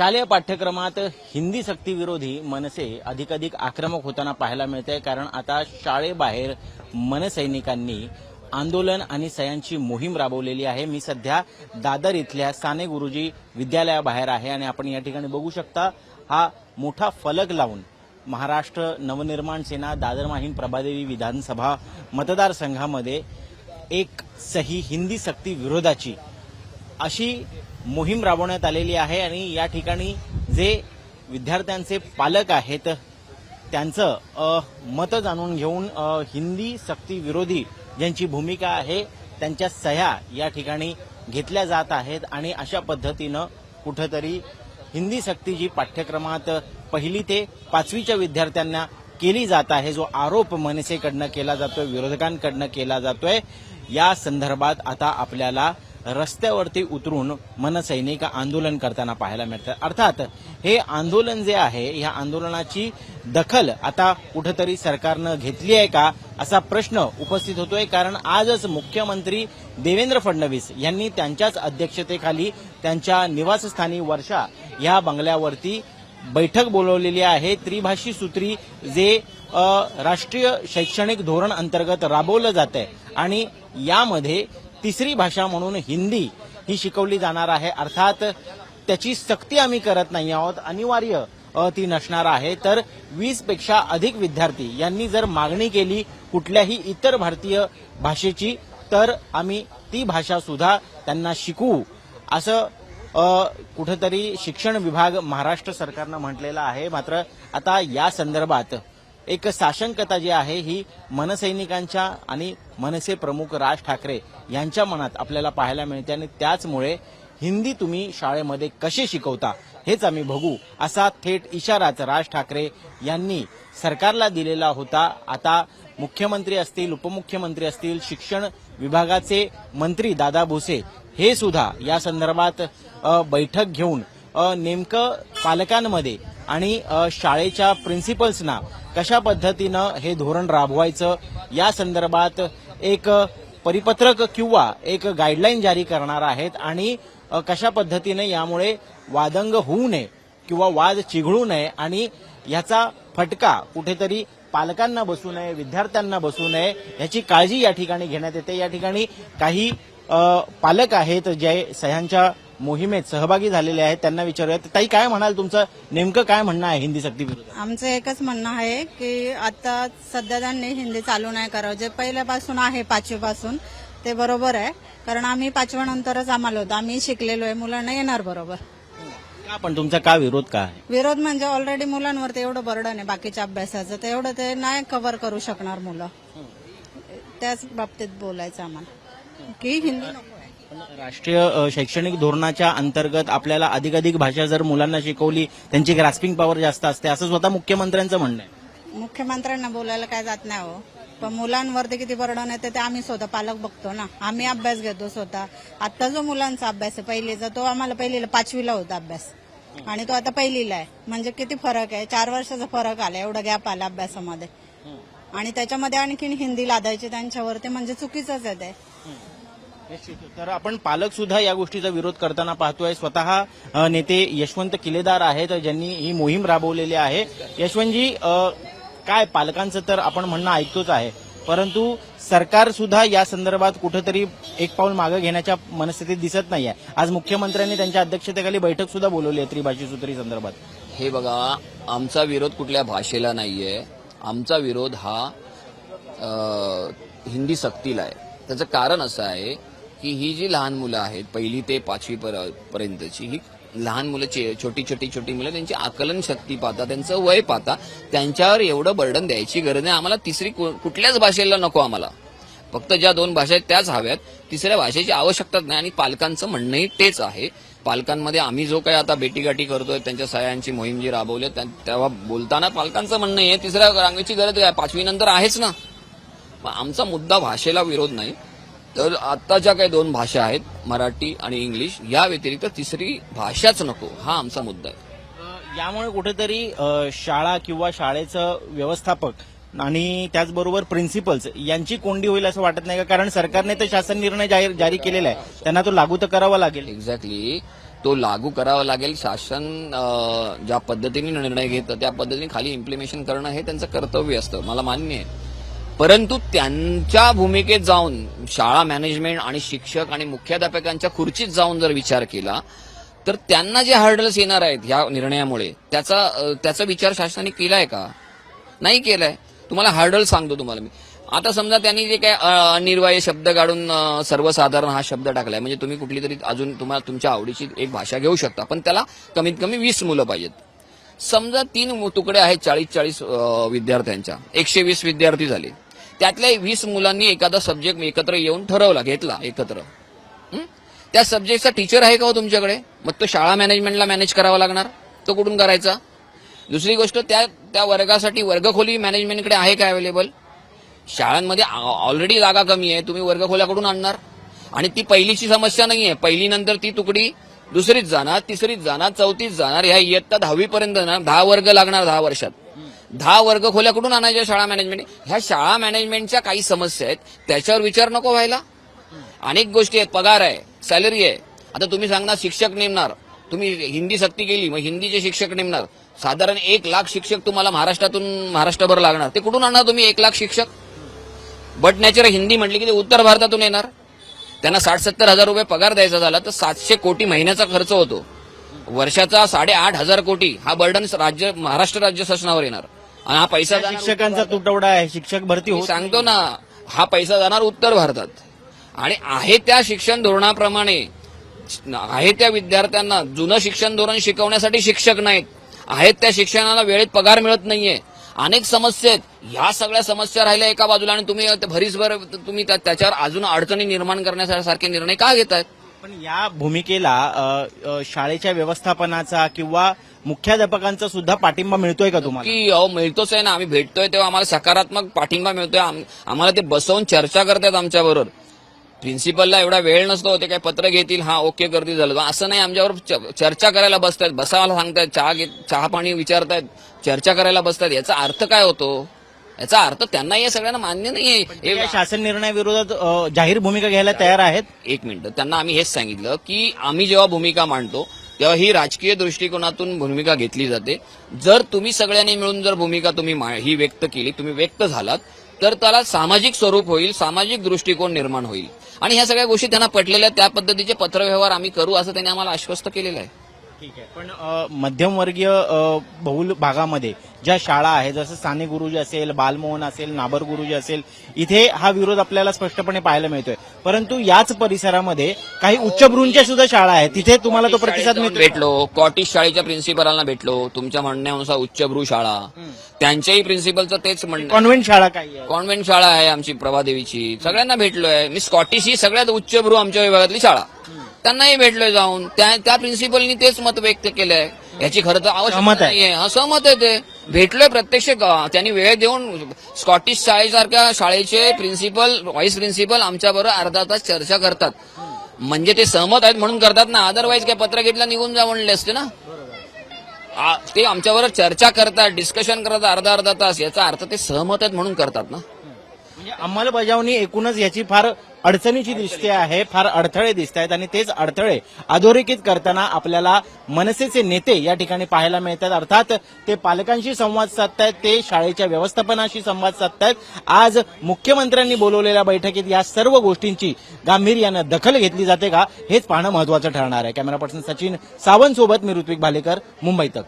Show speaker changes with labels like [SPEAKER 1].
[SPEAKER 1] शालेय पाठ्यक्रमात हिंदी सक्तीविरोधी मनसे अधिकाधिक आक्रमक होताना पाहायला मिळते कारण आता शाळेबाहेर मनसैनिकांनी आंदोलन आणि सह्यांची मोहीम राबवलेली आहे. मी सध्या दादर इथल्या साने गुरुजी विद्यालयाबाहेर आहे आणि आपण या ठिकाणी बघू शकता हा मोठा फलक लावून महाराष्ट्र नवनिर्माण सेना दादर माहीम प्रभादेवी विधानसभा मतदारसंघामध्ये एक सही हिंदी सक्ती विरोधाची अशी मोहीम राबवण्यात आलेली आहे आणि या ठिकाणी जे विद्यार्थ्यांचे पालक आहेत त्यांचं मत जाणून घेऊन हिंदी सक्ती विरोधी ज्यांची भूमिका आहे त्यांच्या सह्या या ठिकाणी घेतल्या जात आहेत आणि अशा पद्धतीनं कुठंतरी हिंदी सक्ती जी पाठ्यक्रमात पहिली ते पाचवीच्या विद्यार्थ्यांना केली जात आहे जो आरोप मनसेकडनं केला जातोय विरोधकांकडनं केला जातोय या संदर्भात आता आपल्याला रस्त्यावरती उतरून मनसैनिक आंदोलन करताना पाहायला मिळतं. अर्थात हे आंदोलन जे आहे ह्या आंदोलनाची दखल आता कुठंतरी सरकारनं घेतली आहे का असा प्रश्न उपस्थित होतोय. कारण आजच मुख्यमंत्री देवेंद्र फडणवीस यांनी त्यांच्याच अध्यक्षतेखाली त्यांच्या निवासस्थानी वर्षा या बंगल्यावरती बैठक बोलवलेली आहे. त्रिभाषी सूत्री जे राष्ट्रीय शैक्षणिक धोरण अंतर्गत राबवलं जात आहे आणि यामध्ये तिसरी भाषा म्हणून हिंदी ही शिकवली जाणार आहे. अर्थात त्याची सक्ती आम्ही करत नाही आहोत. अनिवार्य ती नसणार आहे. तर वीसपेक्षा अधिक विद्यार्थी यांनी जर मागणी केली कुठल्याही इतर भारतीय भाषेची तर आम्ही ती भाषा सुद्धा त्यांना शिकवू. असं कुठंतरी शिक्षण विभाग महाराष्ट्र सरकारनं म्हटलेलं आहे. मात्र आता या संदर्भात एक साशंकता जी आहे ही मनसैनिकांच्या आणि मनसे प्रमुख राज ठाकरे यांच्या मनात आपल्याला पाहायला मिळते आणि त्याचमुळे हिंदी तुम्ही शाळेमध्ये कसे शिकवता हेच आम्ही बघू असा थेट इशाराच राज ठाकरे यांनी सरकारला दिलेला होता. आता मुख्यमंत्री असतील उपमुख्यमंत्री असतील शिक्षण विभागाचे मंत्री दादा भुसे हे सुद्धा या संदर्भात बैठक घेऊन नेमकं पालकांमध्ये आणि शाळेच्या प्रिन्सिपल्सना कशा पद्धतीनं हे धोरण राबवायचं? या संदर्भात एक परिपत्रक किंवा एक गाईडलाईन जारी करणार आहेत आणि कशा पद्धतीने यामुळे वादंग होऊ नये किंवा वाद चिघळू नये आणि याचा फटका कुठेतरी पालकांना बसू नये विद्यार्थ्यांना बसू नये याची काळजी या ठिकाणी घेण्यात येते. या ठिकाणी काही पालक आहेत जे सह्यांच्या मोहिमेत सहभागी झालेले आहेत त्यांना विचारूयात. ताई काय म्हणाल तुमचं? नेमकं काय म्हणणं आहे हिंदी सक्ती विरोधात?
[SPEAKER 2] आमचं एकच म्हणणं आहे की आता सध्या त्यांनी हिंदी चालू नाही करावं. जे पहिल्यापासून आहे पाचवीपासून ते बरोबर आहे. कारण आम्ही पाचव्यानंतरच आम्हाला होतं. आम्ही शिकलेलो आहे मुलांना येणार बरोबर.
[SPEAKER 1] का पण तुमचा का विरोध का आहे?
[SPEAKER 2] विरोध म्हणजे ऑलरेडी मुलांवरती एवढं बर्डन आहे बाकीच्या अभ्यासाचं. तर एवढं ते नाही कव्हर करू शकणार मुलं. त्याच बाबतीत बोलायचं आम्हाला. की हिंदी नको.
[SPEAKER 1] राष्ट्रीय शैक्षणिक धोरणाच्या अंतर्गत आपल्याला अधिकाधिक भाषा जर मुलांना शिकवली त्यांची ग्रास्पिंग पॉवर जास्त असते असं स्वतः मुख्यमंत्र्यांचं म्हणणं आहे.
[SPEAKER 2] मुख्यमंत्र्यांना बोलायला काय जात नाही हो. पण मुलांवरती किती बर्डन येते ते आम्ही स्वतः पालक बघतो ना. आम्ही अभ्यास घेतो स्वतः. आता जो मुलांचा अभ्यास आहे पहिलीचा तो आम्हाला पहिलीला पाचवीला होता अभ्यास. आणि तो आता पहिलीला आहे. म्हणजे किती फरक आहे चार वर्षाचा फरक आला एवढा गॅप आला अभ्यासामध्ये. आणि त्याच्यामध्ये आणखीन हिंदी लादायची त्यांच्यावरती म्हणजे चुकीचंच आहे ते.
[SPEAKER 1] तर आपण पालक सुद्धा या गोष्टीचा विरोध करताना पाहतोय. स्वतः नेते यशवंत किलेदार आहेत ज्यांनी ही मोहीम राबवलेली आहे. यशवंतजी काय पालकांचं तर आपण म्हणणं ऐकतोच आहे. परंतु सरकार सुद्धा या संदर्भात कुठेतरी एक पाऊल मागे घेण्याच्या मनस्थितीत दिसत नाहीये. आज मुख्यमंत्र्यांनी त्यांच्या अध्यक्षतेखाली बैठक सुद्धा बोलवली आहे त्रिभाषी सूत्री संदर्भात.
[SPEAKER 3] हे बघा आमचा विरोध कुठल्या भाषेला नाहीये. आमचा विरोध हा हिंदी सक्तीला आहे. त्याचं कारण असं आहे की ही जी लहान मुलं आहेत पहिली ते पाचवी पर्यंतची ही लहान मुलं छोटी छोटी छोटी मुलं त्यांची आकलन शक्ती पाहता त्यांचं वय पाहता त्यांच्यावर एवढं बर्डन द्यायची गरज नाही. आम्हाला तिसरी कु- कुठल्याच भाषेला नको आम्हाला. फक्त ज्या दोन भाषा आहेत त्याच हव्यात. तिसऱ्या भाषेची आवश्यकताच नाही आणि पालकांचं म्हणणंही तेच आहे. पालकांमध्ये आम्ही जो काही आता बेटीगाठी करतोय त्यांच्या सह्यांची मोहीम जी राबवली तेव्हा बोलताना पालकांचं म्हणणं आहे तिसऱ्या रांगेची गरज काय? पाचवी नंतर आहेच ना. आमचा मुद्दा भाषेला विरोध नाही. तर आता ज्या काही दोन भाषा आहेत मराठी आणि इंग्लिश. या व्यतिरिक्त तिसरी भाषाच नको हा आमचा मुद्दा आहे.
[SPEAKER 1] यामुळे कुठेतरी शाळा किंवा शाळेचं व्यवस्थापक आणि त्याचबरोबर प्रिन्सिपल्स यांची कोंडी होईल असं वाटत नाही का? कारण सरकारने तर शासन निर्णय जाहीर जारी केलेला आहे. त्यांना तो लागू तर करावा लागेल.
[SPEAKER 3] एक्झॅक्टली तो लागू करावा लागेल. शासन ज्या पद्धतीने निर्णय घेतं त्या पद्धतीने खाली इम्प्लिमेशन करणं हे त्यांचं कर्तव्य असतं. मला मान्य आहे. परंतु त्यांच्या भूमिकेत जाऊन शाळा मॅनेजमेंट आणि शिक्षक आणि मुख्याध्यापकांच्या खुर्चीत जाऊन जर विचार केला तर त्यांना जे हर्डल्स येणार आहेत ह्या निर्णयामुळे त्याचा त्याचा विचार शासनाने केलाय का? नाही केलाय. तुम्हाला हर्डल सांगतो तुम्हाला मी. आता समजा त्यांनी जे काय अनिर्वाय शब्द काढून सर्वसाधारण हा शब्द टाकलाय म्हणजे तुम्ही कुठली तरी अजून तुम्हाला तुमच्या आवडीची एक भाषा घेऊ शकता पण त्याला कमीत कमी वीस मुलं पाहिजेत. समजा तीन मु- तुकडे आहेत चाळीस चाळीस विद्यार्थ्यांच्या एकशे वीस विद्यार्थी झाले. त्यातल्या वीस मुलांनी एखादा सब्जेक्ट एकत्र येऊन ठरवला घेतला एकत्र. त्या सब्जेक्टचा टीचर आहे का हो तुमच्याकडे? मग तो शाळा मॅनेजमेंटला मॅनेज करावा लागणार? तो कुठून करायचा? दुसरी गोष्ट त्या त्या वर्गासाठी वर्गखोली मॅनेजमेंटकडे आहे का अवेलेबल शाळांमध्ये ऑलरेडी जागा कमी आहे तुम्ही वर्गखोल्याकडून आणणार. आणि ती पहिलीची समस्या नाही आहे पहिलीनंतर ती तुकडी दुसरीच जाणार तिसरीच जाणार चौथीच जाणार ह्या इयत्ता दहावीपर्यंत ना दहा वर्ग लागणार दहा वर्षात. दहा वर्ग खोल्या कुठून आणायच्या शाळा मॅनेजमेंट ह्या शाळा मॅनेजमेंटच्या काही समस्या आहेत. त्याच्यावर विचार नको व्हायला. अनेक गोष्टी आहेत. पगार आहे. सॅलरी आहे. आता तुम्ही सांगणार शिक्षक नेमणार. तुम्ही हिंदी सक्ती केली मग हिंदीचे शिक्षक नेमणार. साधारण एक लाख शिक्षक तुम्हाला महाराष्ट्रातून महाराष्ट्रभर लागणार. ते कुठून आणणार तुम्ही एक लाख शिक्षक? बट नॅचर हिंदी म्हटली की ते उत्तर भारतातून येणार. त्यांना साठ सत्तर हजार रुपये पगार द्यायचा झाला तर सातशे कोटी महिन्याचा खर्च होतो. वर्षाचा साडेआठ हजार कोटी. हा बर्डन राज्य महाराष्ट्र राज्य शासनावर येणार. आणि हा पैसा जाणार
[SPEAKER 1] शिक्षकांचा तुटवडा आहे शिक्षक भरती
[SPEAKER 3] मी
[SPEAKER 1] होत
[SPEAKER 3] सांगतो ना हा पैसा जाणार उत्तर भारतात. आणि आहे त्या शिक्षण धोरणाप्रमाणे आहे त्या विद्यार्थ्यांना जुनं शिक्षण धोरण शिकवण्यासाठी शिक्षक नाहीत. आहेत त्या शिक्षणाला वेळेत पगार मिळत नाहीये. अनेक समस्या आहेत. ह्या सगळ्या समस्या राहिल्या एका बाजूला आणि तुम्ही भरीसभर तुम्ही त्या- त्याच्यावर अजून अडचणी निर्माण करण्यासारखे निर्णय का घेतायत?
[SPEAKER 1] पण या भूमिकेला शाळेच्या व्यवस्थापनाचा किंवा मुख्याध्यापकांचा सुद्धा पाठिंबा मिळतोय का तुम्हाला?
[SPEAKER 3] की अहो मिळतोच आहे ना. आम्ही भेटतोय तेव्हा आम्हाला सकारात्मक पाठिंबा मिळतोय. आम- आम्हाला ते बसवून चर्चा करतात आमच्याबरोबर. प्रिन्सिपलला एवढा वेळ नसतो ते काय पत्र घेतील हा ओके करतील झालं. असं नाही आमच्यावर च- चर्चा करायला बसतायत बसायला सांगतायत चहा घेत चहा पाणी विचारतायत चर्चा करायला बसतायत याचा अर्थ काय होतो? याचा अर्थ त्यांना या सगळ्यांना मान्य नाहीये.
[SPEAKER 1] ते या
[SPEAKER 3] हे-
[SPEAKER 1] शासन निर्णयाविरोधात जाहीर भूमिका घ्यायला तयार आहेत?
[SPEAKER 3] एक मिनिट. त्यांना आम्ही हेच सांगितलं की आम्ही जेव्हा भूमिका मांडतो तेव्हा ही राजकीय दृष्टिकोनातून भूमिका घेतली जाते. जर तुम्ही सगळ्यांनी मिळून जर भूमिका तुम्ही ही व्यक्त केली तुम्ही व्यक्त झालात तर त्याला सामाजिक स्वरूप होईल सामाजिक दृष्टिकोन निर्माण होईल. आणि ह्या सगळ्या गोष्टी त्यांना पटलेल्या. त्या पद्धतीचे पत्रव्यवहार आम्ही करू असं त्यांनी आम्हाला आश्वस्त केलेलं आहे.
[SPEAKER 1] ठीक आहे. पण मध्यमवर्गीय बहुल भागामध्ये ज्या शाळा आहेत जसं साने गुरुजी असेल बालमोहन असेल नाबर गुरुजी असेल इथे हा विरोध आपल्याला स्पष्टपणे पाहायला मिळतोय. परंतु याच परिसरामध्ये काही उच्चभ्रूंच्या सुद्धा शाळा आहेत. तिथे तुम्हाला तो प्रतिसाद
[SPEAKER 3] भेटलो. कॉटेज शाळेच्या प्रिन्सिपलांना भेटलो. तुमच्या म्हणण्यानुसार उच्चभ्रू शाळा. त्यांच्याही प्रिन्सिपलचं तेच म्हणणं.
[SPEAKER 1] कॉन्व्हेंट शाळा आहे.
[SPEAKER 3] कॉन्व्हेंट शाळा आहे आमची प्रभादेवीची. सगळ्यांना भेटलोय. मी स्कॉटिश ही सगळ्यात उच्चभ्रू आमच्या विभागातली शाळा. त्यांनाही भेटलोय जाऊन. त्या त्या प्रिन्सिपलनी तेच मत व्यक्त केलंय. याची खरं तर
[SPEAKER 1] सहमत
[SPEAKER 3] आवश्यकता
[SPEAKER 1] आहे.
[SPEAKER 3] नाहीये. सहमत आहे ते. भेटलोय प्रत्यक्ष. ग- त्यांनी वेळ देऊन स्कॉटिश शाळेसारख्या शाळेचे प्रिन्सिपल व्हाईस प्रिन्सिपल आमच्या बरोबर अर्धा तास चर्चा करतात. म्हणजे ते सहमत आहेत म्हणून करतात ना. अदरवाईज काय पत्र घेतलं निघून जा म्हणले असते ना. आ- ते आमच्याबरोबर चर्चा करतात डिस्कशन करतात अर्धा अर्धा तास. याचा अर्थ ते सहमत आहेत म्हणून करतात ना.
[SPEAKER 1] म्हणजे अंमलबजावणी एकूणच याची फार अडचणीची दिसते आहे फार अडथळे दिसत आहेत आणि तेच अडथळे अधोरेखित करताना आपल्याला मनसेचे नेते या ठिकाणी पाहायला मिळतात. अर्थात ते पालकांशी संवाद साधतायत ते शाळेच्या व्यवस्थापनाशी संवाद साधतायत. आज मुख्यमंत्र्यांनी बोलवलेल्या बैठकीत या सर्व गोष्टींची गांभीर्यानं दखल घेतली जाते का हेच पाहणं महत्वाचं ठरणार आहे. कॅमेरा पर्सन सचिन सावंत सोबत मी ऋत्विक भालेकर मुंबई तक.